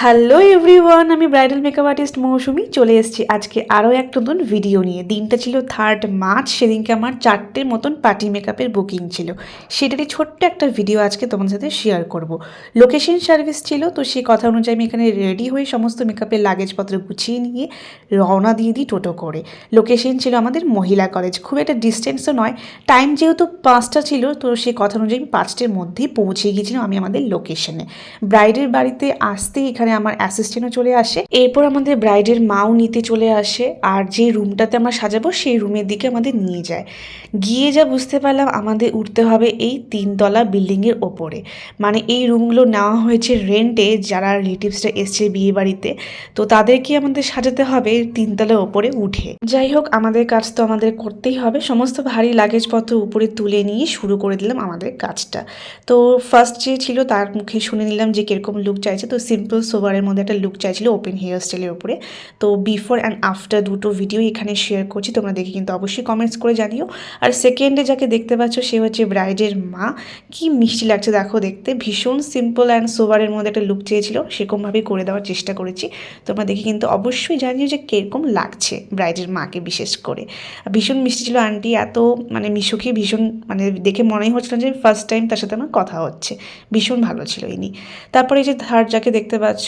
Hello everyone আমি bridal makeup artist Mousumi. চলে এসেছি আজকে আরও এক নতুন ভিডিও নিয়ে। দিনটা ছিল থার্ড মার্চ সেদিনকে আমার চারটের মতন পার্টি মেকআপের বুকিং ছিল। সেটারই ছোট্ট একটা ভিডিও আজকে তোমার সাথে শেয়ার করব। লোকেশন সার্ভিস ছিল, তো সেই কথা অনুযায়ী আমি এখানে রেডি হয়ে সমস্ত মেকআপের লাগেজপত্র গুছিয়ে নিয়ে রওনা দিয়ে দিই টোটো করে। লোকেশন ছিল আমাদের মহিলা কলেজ খুব একটা ডিস্টেন্সও নয়। টাইম যেহেতু পাঁচটা ছিল, তো সেই কথা অনুযায়ী আমি পাঁচটার মধ্যেই পৌঁছে গিয়েছিলাম আমি আমাদের লোকেশনে ব্রাইডের বাড়িতে আসতেই এখানে আমার অ্যাসিস্ট্যান্টও চলে আসে। এরপর আমাদের ব্রাইডের মাও নিতে চলে আসে আর যে রুমটাতে আমরা সাজাবো, সেই রুমের দিকে আমাদের নিয়ে যায়। গিয়ে যা বুঝতে পারলাম, আমাদের উঠতে হবে এই তিনতলা বিল্ডিংয়ের ওপরে। মানে এই রুমগুলো নেওয়া হয়েছে রেন্টে যারা রিলেটিভসরা এসছে বিয়ে বাড়িতে। তো তাদেরকে আমাদের সাজাতে হবে তিনতলার ওপরে উঠে। যাই হোক, আমাদের কাজ তো আমাদের করতেই হবে। সমস্ত ভারী লাগেজপত্র উপরে তুলে নিয়ে শুরু করে দিলাম আমাদের কাজটা। তো ফার্স্ট যে ছিল, তার মুখে শুনে নিলাম যে কীরকম লুক চাইছে। তো সিম্পল সোভারের মধ্যে একটা লুক চাইছিল ওপেন হেয়ার স্টাইলের উপরে। তো বিফোর অ্যান্ড আফটার দুটো ভিডিও এখানে শেয়ার করছি, তোমরা দেখে কিন্তু অবশ্যই কমেন্টস করে জানিও। আর সেকেন্ডে যাকে দেখতে পাচ্ছ, সে হচ্ছে ব্রাইডের মা। কি মিষ্টি লাগছে, দেখো দেখতে। ভীষণ সিম্পল অ্যান্ড সোভারের মধ্যে একটা লুক চেয়েছিল। সেরকমভাবেই করে দেওয়ার চেষ্টা করেছি। তোমরা দেখে কিন্তু অবশ্যই জানিও যে কীরকম লাগছে ব্রাইডের মাকে বিশেষ করে। ভীষণ মিষ্টি ছিল আন্টি এত মানে মিশুকে ভীষণ মানে দেখে মনেই হচ্ছিল যে ফার্স্ট টাইম তার সাথে আমার কথা হচ্ছে। ভীষণ ভালো ছিল ইনি। তারপরে এই যে থার্ড যাকে দেখতে পাচ্ছ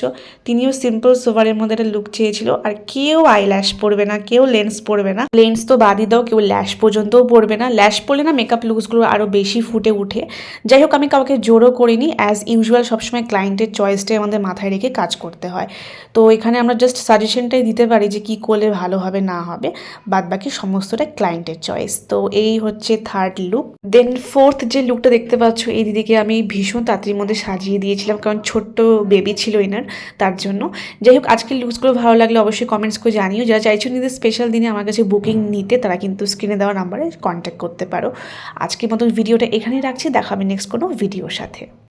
তিনিও সিম্পল সোভারের মধ্যে একটা লুক চেয়েছিল। আর কেউ আই ল্যাশ পরবে না, কেউ লেন্স পরবে না। লেন্স তো বাদই দাও, কেউ ল্যাশ পর্যন্তও পরবে না। ল্যাশ পরলে না মেকআপ লুকসগুলো আরও বেশি ফুটে উঠে। যাই হোক, আমি কাউকে জোরও করিনি। অ্যাজ ইউজুয়াল সবসময় ক্লায়েন্টের চয়েসটাই আমাদের মাথায় রেখে কাজ করতে হয়। তো এখানে আমরা জাস্ট সাজেশনটাই দিতে পারি যে কি করলে ভালো হবে, না হবে। বাদ বাকি সমস্তটা ক্লায়েন্টের চয়েস তো এই হচ্ছে থার্ড লুক দেন ফোর্থ যে লুকটা দেখতে পাচ্ছ, এই দিদিকে আমি ভীষণ তাড়াতাড়ির মধ্যে সাজিয়ে দিয়েছিলাম। কারণ ছোট্ট বেবি ছিল এনার। তার জন্য। যাই হোক আজকের লুকসগুলো ভালো লাগলে অবশ্যই কমেন্টস করে জানিও। যারা চাইছো নিজের স্পেশাল দিনে আমার কাছে বুকিং নিতে, তারা কিন্তু স্ক্রিনে দেওয়া নাম্বারে কন্ট্যাক্ট করতে পারো। আজকের মতন ভিডিওটা এখানেই রাখছি। দেখাবে নেক্সট কোনো ভিডিওর সাথে।